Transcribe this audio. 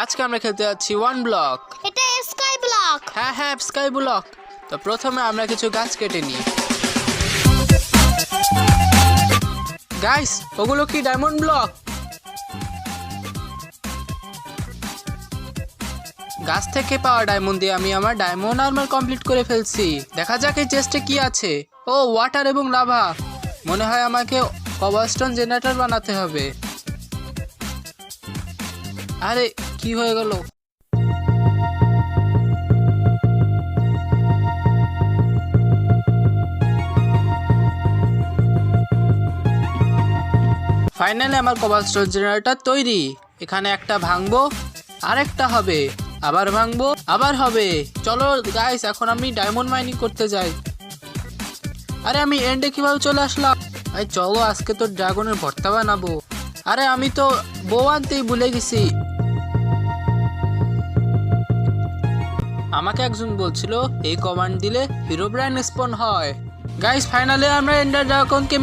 আজকে আমরা খেলতে যাচ্ছি ওয়ান ব্লক এটা স্কাই ব্লক হ্যাঁ হ্যাঁ স্কাই ব্লক তো প্রথমে আমরা কিছু গাছ কেটে নিই। গাইস ওগুলো কি ডায়মন্ড ব্লক গাছ থেকে পাওয়া ডায়মন্ড দিয়ে আমি আমার ডায়মন্ড আর্মার কমপ্লিট করে ফেলছি। দেখা যাক এই চেস্টে কি আছে। ও ওয়াটার এবং লাভা মনে হয় আমাকে কবাস্টন জেনারেটর বানাতে হবে। আরে কি হয়ে গেল? ফাইনালি আমার কবাস্টন জেনারেটর তৈরি। এখানে একটা ভাঙবো, আরেকটা হবে। আবার ভাঙবো, আবার হবে। চলো গাইস এখন আমি ডায়মন্ড মাইনিং করতে যাই। আরে আমি এন্ডে কীভাবে চলে আসলাম? আরে চলো, আজকে তো ড্রাগনের ভর্তা বানাবো। আরে আমি তো বউ আনতেই ভুলে গেছি। আমাকে একজন বলছিল, এই কমান্ড দিলে হিরো ব্র্যান্ড স্পন হয়। গাইস ফাইনালে আমরা এন্ডার ড্রাগনকে